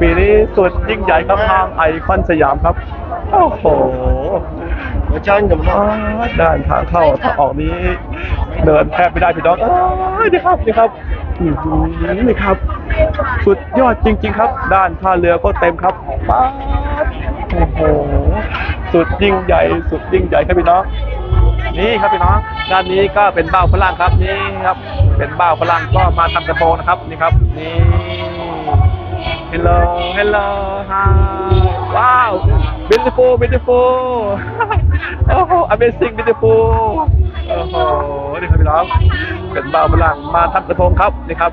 ปีนี้สุดยิ่งใหญ่ครับทางไอคอนสยามครับ โอ้โหอาจารย์กับน้องด้านทางเข้าทางออกนี้ เดินแทบไม่ได้พี่น้องเอ้ยนี่ครับนี่ครับอื้อหือนี่ครับ สุดยอดจริง ๆ ครับ ด้านท่าเรือก็เต็มครับป๊าดโอ้โห สุดยิ่งใหญ่ สุดยิ่งใหญ่ครับพี่น้องนี่ครับพี่น้อง ด้านนี้ก็เป็นเบ้าฝรั่งครับนี่ครับ เป็นเบ้าฝรั่งก็มาทำกระโปรงนะครับนี่ครับนี่ Hello Hello Hi Wow beautiful beautiful โอ้โห amazing beautiful โอ้โหนี่ครับพี่น้องเป็นบ้าฝรั่งมาทำกระทงครับนี่ครับ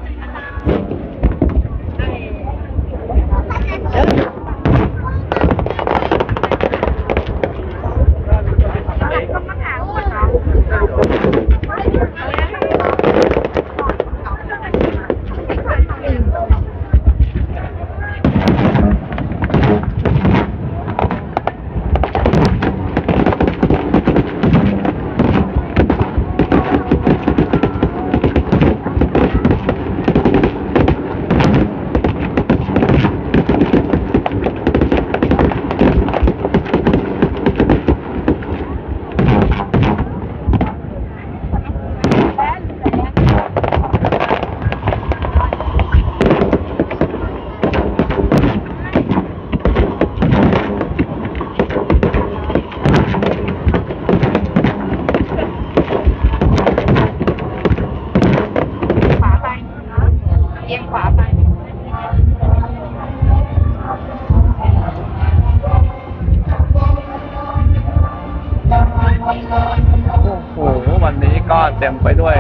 ต็มไปด้วย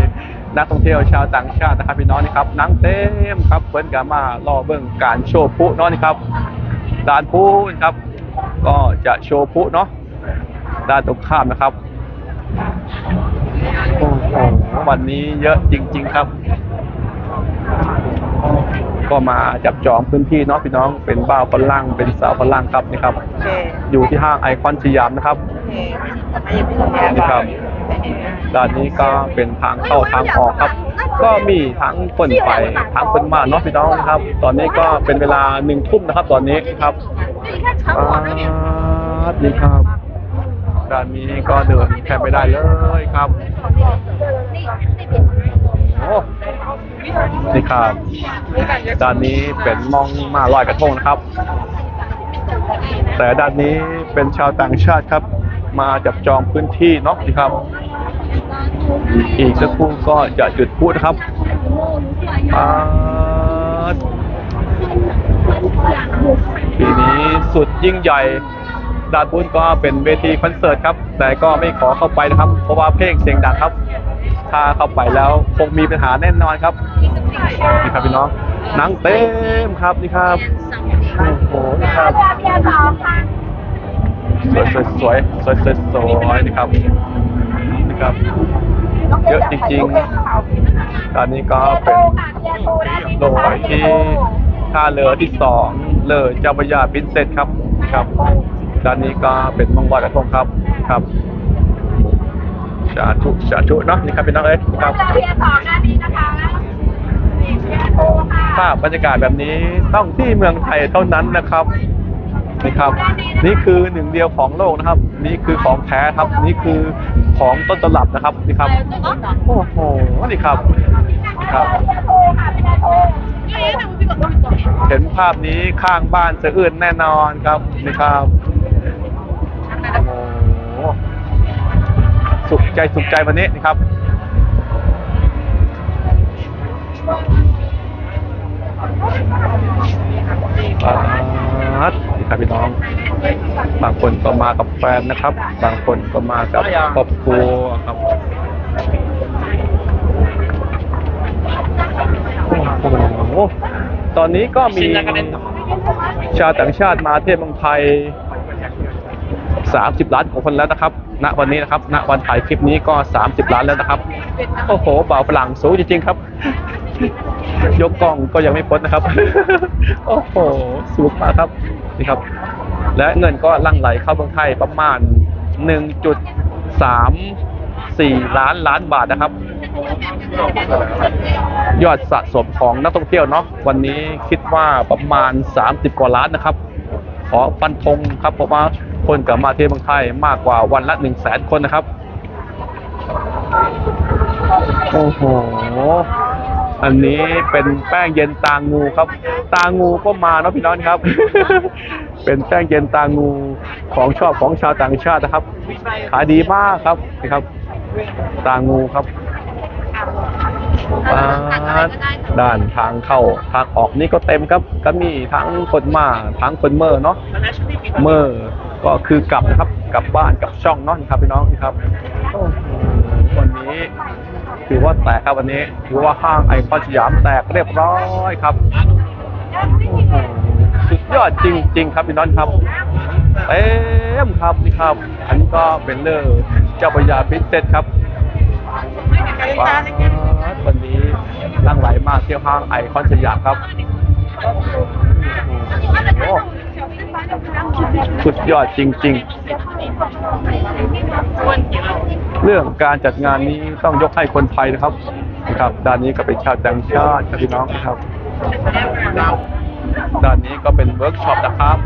นักท่องเที่ยวชาวต่างชาตินะครับพี่น้องนี่ครับนั่งเต็มครับเพิ่นกามาล่อเบื้องการโชว์พลุเนาะนี่ครับด้านผู้นะครับ ก็จะโชว์ผู้เนาะด้านตรงข้ามนะครับโอ้โหวันนี้เยอะจริง ๆ ครับ ก็มาจับจองพื้นที่เนาะพี่น้องเป็นบ้าวฝรั่งเป็นสาวฝรั่งครับนี่ครับ โอเคอยู่ที่ห้างไอคอนสยามนะครับโอเคไม่ยังไม่ต้องแย่นี่ครับด้านนี้ก็เป็นทางเข้าทางออกครับ ก็มีทั้งคนไปทั้งคนมาเนาะพี่น้องนะครับ ตอนนี้ก็เป็นเวลาหนึ่งทุ่มนะครับ ตอนนี้ครับอ่านี่ครับด้านนี้ก็เดินแค่ไม่ได้เลยครับ โอ้ นี่ครับด้านนี้เป็นมองมาลอยกระทงนะครับ แต่ด้านนี้เป็นชาวต่างชาติครับ มาจับจองพื้นที่เนาะนี่ครับ อีกสักครู่ก็จะจุดพูดนะครับอ่าปีนี้สุดยิ่งใหญ่ด้านพุ้นก็เป็นเวทีคอนเสิร์ตครับ แต่ก็ไม่ขอเข้าไปนะครับ เพราะว่าเพลงเสียงดังครับ ถ้าเข้าไปแล้วคงมีปัญหาแน่นอนครับนี่ครับพี่น้องหนังเต็มครับนี่ครับโอ้โหนี่ครับสวยสวยสวยสวยสวยสวยนี่ครับนี่ครับ เยอะจริงๆ ตอนนี้ก็เป็นโดยที่ท่าเรือที่สองเลยเจ้าพระยาพินเซตครับครับด้านนี้ก็เป็นมังกรกระทงครับครับ สาธุสาธุเนาะนี่ครับเป็นน้องเอ้ยครับเรียนสองนาทีนะคะโอ้ค่ะภาพบรรยากาศแบบนี้ต้องที่เมืองไทยเท่านั้นนะครับนี่ครับ นี่คือหนึ่งเดียวของโลกนะครับ นี่คือของแท้ครับ นี่คือของต้นตำรับนะครับนี่ครับโอ้โหนี่ครับนี่ครับเห็นภาพนี้ข้างบ้านจะอื่นแน่นอนครับนี่ครับโอ้โหสุข ใจสุขใจวันนี้นี่ครับครับนี่ครับพี่น้อง บางคนก็มากับแฟนนะครับ บางคนก็มากับครอบครัวครับโอ้โหตอนนี้ก็มีชาวต่างชาติมาเที่ยวเมืองไทย 30 ล้านของคนแล้วนะครับ ณ วันนี้นะครับ ณ วันถ่ายคลิปนี้ก็ 30 ล้านแล้วนะครับ โอ้โห เบาฝรั่งสูงจริงๆครับ ยกกล้องก็ยังไม่พ้นนะครับ โอ้โห สูงมากครับ นี่ครับ และเงินก็ลั่งไหลเข้าเมืองไทยประมาณ 1.3 4 ล้านล้านบาทนะครับ ยอดสะสมของนักท่องเที่ยวเนาะ วันนี้คิดว่าประมาณ 30 กว่าล้านนะครับ ขอฟันธงครับเพราะว่าคนกลับมาเที่ยวเมืองไทยมากกว่าวันละ1 0 0 0 0แสนคนนะครับ โอ้โห อันนี้เป็นแป้งเย็นตางูครับ ตางูก็มาเนาะพี่น้องครับ เป็นแป้งเย็นตางูของชอบของชาวต่างชาตินะครับ ขายดีมากครับนี่ครับ ตางูครับปาดด้านทางเข้าทางออกนี่ก็เต็มครับ ก็มีทั้งคนมาทั้งคนเมอร์เนาะเมอร์ ก็คือกลับนะครับกลับบ้านกลับช่องเนาะนี่ครับพี่น้องนี่ครับโอ้วันนี้ถือว่าแตกครับวันนี้ถือว่าห้างไอคอนสยามแตกเรียบร้อยครับสุดยอดจริง ๆ ครับพี่น้องครับเต็มครับนี่ครับ อันนี้ก็เป็นเลอร์เจ้าพระยาพิเศษครับว,วันนี้ตั้งไหลมากเที่ยวห้างไอคอนสยามครับโอ้ สุดยอดจริง ๆ เรื่องการจัดงานนี้ต้องยกให้คนไทยนะครับนะครับ ด้านนี้ก็เป็นชาวต่างชาติครับพี่น้องนะครับ ด้านนี้ก็เป็นเวิร์กช็อปนะครับ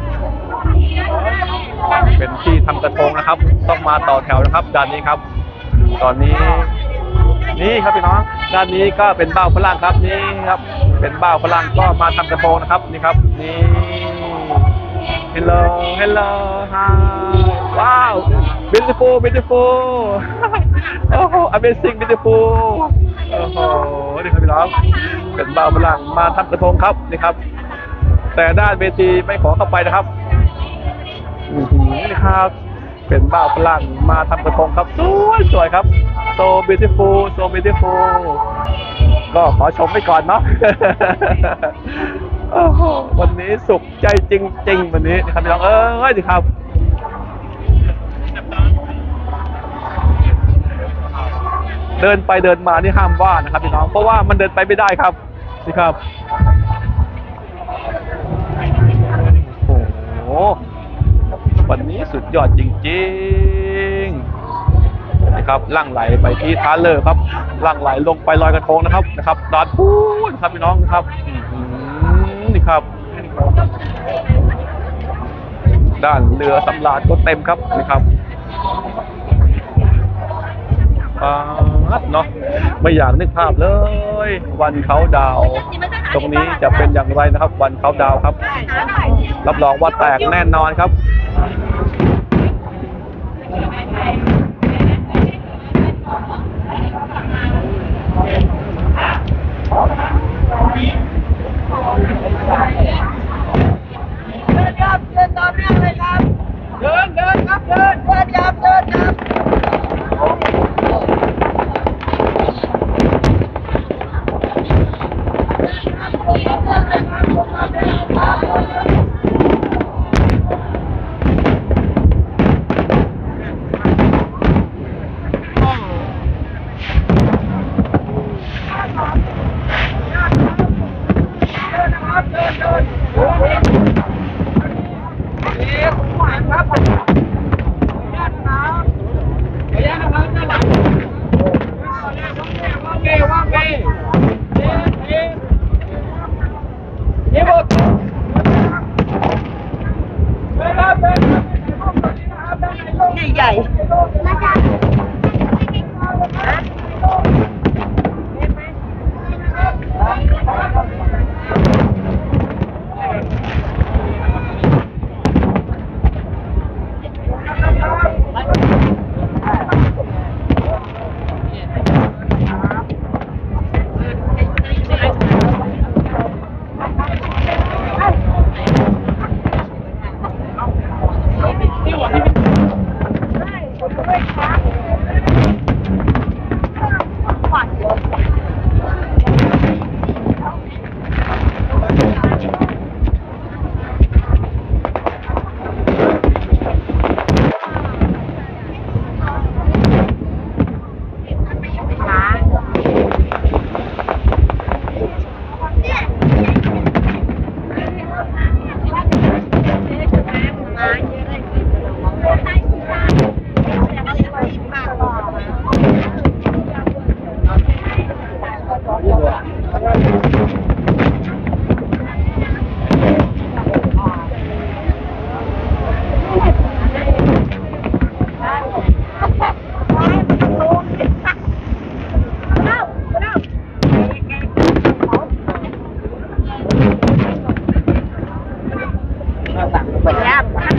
เป็นที่ทำกระทงนะครับ ต้องมาต่อแถวนะครับ ด้านนี้ครับ ตอนนี้นี่ครับพี่น้องด้านนี้ก็เป็นเบ้าฝรั่งครับนี่ครับ เป็นเบ้าฝรั่งก็มาทำกระทงนะครับนี่ครับนี่ Hello Hello Hi Wow Beautiful Beautiful โอ้โห Amazing Beautiful โอ้โหนี่ครับพี่น้องเป็นบ้าฝรั่งมาทำกระทงครับนี่ครับ แต่ด้านเวทีไม่ขอเข้าไปนะครับอือหือนี่ครับ เป็นบ้าฝรั่งมาทำกระทงครับสวยสวยครับ so beautiful so beautiful ก็ขอชมไปก่อนเนาะ โอ้โหวันนี้สุขใจจริง ๆ วันนี้นะครับพี่น้องเอ้ยสิครับเดินไปเดินมานี่ห้ามว่านะครับพี่น้องเพราะว่ามันเดินไปไม่ได้ครับนี่ครับโอ้โหวันนี้สุดยอดจริงๆนะครับล่างไหลไปที่ท้าเลอร์ครับล่างไหลลงไปลอยกระทงนะครับนะครับดอนพูนครับพี่น้องนะครับอื ครับ ด้านเรือสำราญก็เต็มครับนี่ครับปาดเนาะไม่อยากนึกภาพเลย วันเขาดาว ตรงนี้จะเป็นอย่างไรนะครับ วันเขาดาวครับ รับรองว่าแตกแน่นอนครับ เดินครับ เดิ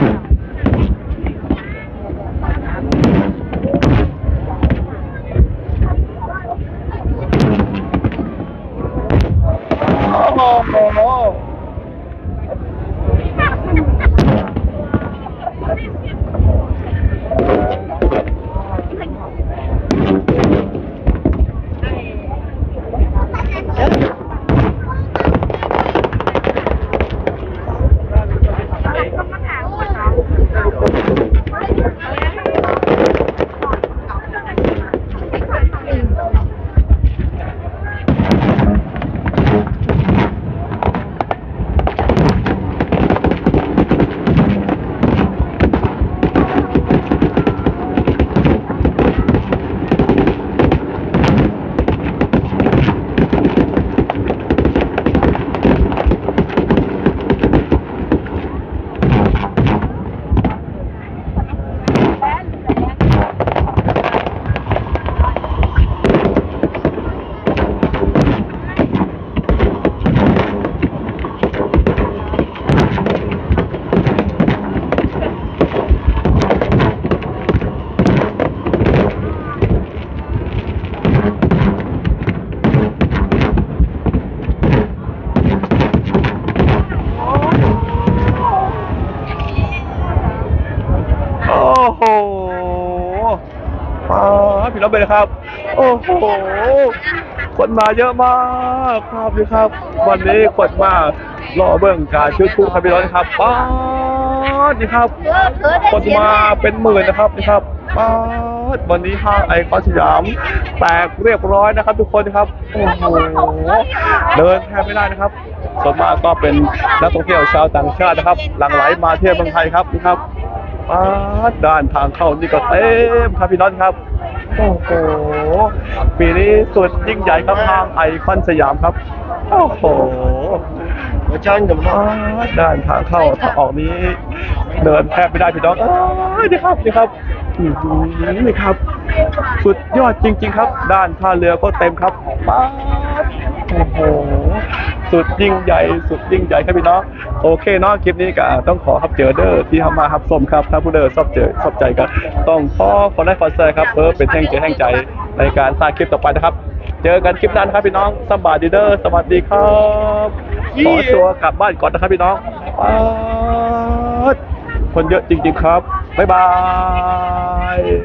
Thank you. ครับพี่น้องไปเลยครับ โอ้โหคนมาเยอะมากครับพี่ครับ วันนี้คนมารอเบิ่งการชุดคู่ครับพี่น้องครับป้าดีครับคนมาเป็นหมื่นนะครับนี่ครับป้าวันนี้ห้างไอคอนสยามแตกเรียบร้อยนะครับ ทุกคนครับโอ้โหเดินแทบไม่ได้นะครับส่วนมากก็เป็นนักท่องเที่ยวชาวต่างชาตินะครับ หลั่งไหลมาเที่ยวเมืองไทยครับนี่ครับป้าดด้านทางเข้านี่ก็เต็มครับพี่น้องครับ โอ้โห ปีนี้สุดยิ่งใหญ่ครับห้างไอคอนสยามครับ โอ้โห 我教你怎么 อ้า 弄。 วด้านทางเข้าทางออกนี้ เดินแทบไม่ได้พี่น้องเอ้ยนี่ครับนี่ครับอื้อหือนี่ครับ สุดยอดจริง ๆ ครับ ด้านท่าเรือก็เต็มครับป๊าดโอ้โห สุดยิ่งใหญ่สุดยิ่งใหญ่ครับพี่น้องโอเคเนาะคลิปนี้ก็ต้องขอครับเจอเดอร์ที่ทำมาครับสมครับถ้าผู้เดอร์ชอบเจอชอบใจก็ต้องขอขอได้ขอแชร์ครับเพื่อเป็นแห่งใจแห่งใจในการสร้างคลิปต่อไปนะครับ เจอกันคลิปหนั้นะครับพี่น้องสบายดีเดอร์สวัสดีครับขอตัวกลับบ้านก่อนนะครับพี่น้องป๊าดคนเยอะจริง ๆ ครับบ๊ายบาย